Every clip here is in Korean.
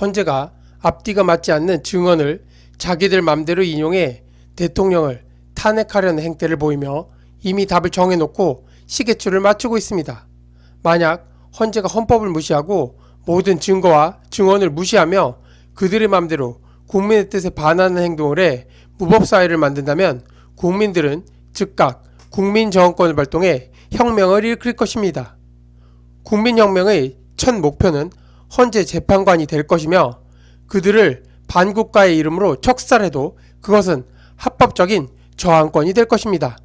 헌재가 앞뒤가 맞지 않는 증언을 자기들 맘대로 인용해 대통령을 탄핵하려는 행태를 보이며 이미 답을 정해놓고 시계추를 맞추고 있습니다. 만약 헌재가 헌법을 무시하고 모든 증거와 증언을 무시하며 그들의 맘대로 국민의 뜻에 반하는 행동을 해 무법사회를 만든다면 국민들은 즉각 국민정권을 발동해 혁명을 일으킬 것입니다. 국민혁명의 첫 목표는 헌재 재판관이 될 것이며 그들을 반국가의 이름으로 척살해도 그것은 합법적인 저항권이 될 것입니다.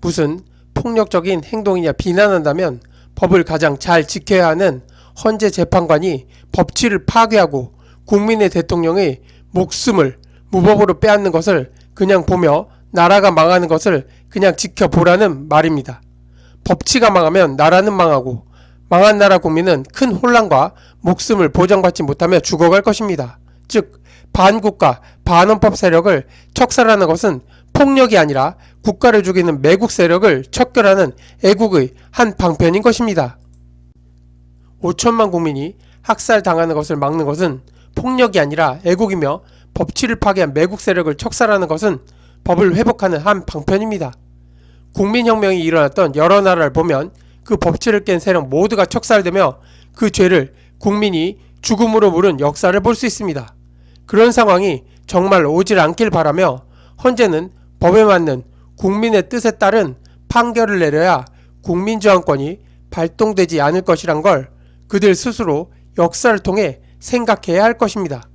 무슨 폭력적인 행동이냐 비난한다면 법을 가장 잘 지켜야 하는 헌재 재판관이 법치를 파괴하고 국민의 대통령의 목숨을 무법으로 빼앗는 것을 그냥 보며 나라가 망하는 것을 그냥 지켜보라는 말입니다. 법치가 망하면 나라는 망하고 망한 나라 국민은 큰 혼란과 목숨을 보장받지 못하며 죽어갈 것입니다. 즉 반국가 반헌법 세력을 척살하는 것은 폭력이 아니라 국가를 죽이는 매국 세력을 척결하는 애국의 한 방편인 것입니다. 5천만 국민이 학살당하는 것을 막는 것은 폭력이 아니라 애국이며 법치를 파괴한 매국 세력을 척살하는 것은 법을 회복하는 한 방편입니다. 국민혁명이 일어났던 여러 나라를 보면 그 법치를 깬 세력 모두가 척살되며 그 죄를 국민이 죽음으로 물은 역사를 볼 수 있습니다. 그런 상황이 정말 오질 않길 바라며 헌재는 법에 맞는 국민의 뜻에 따른 판결을 내려야 국민저항권이 발동되지 않을 것이란 걸 그들 스스로 역사를 통해 생각해야 할 것입니다.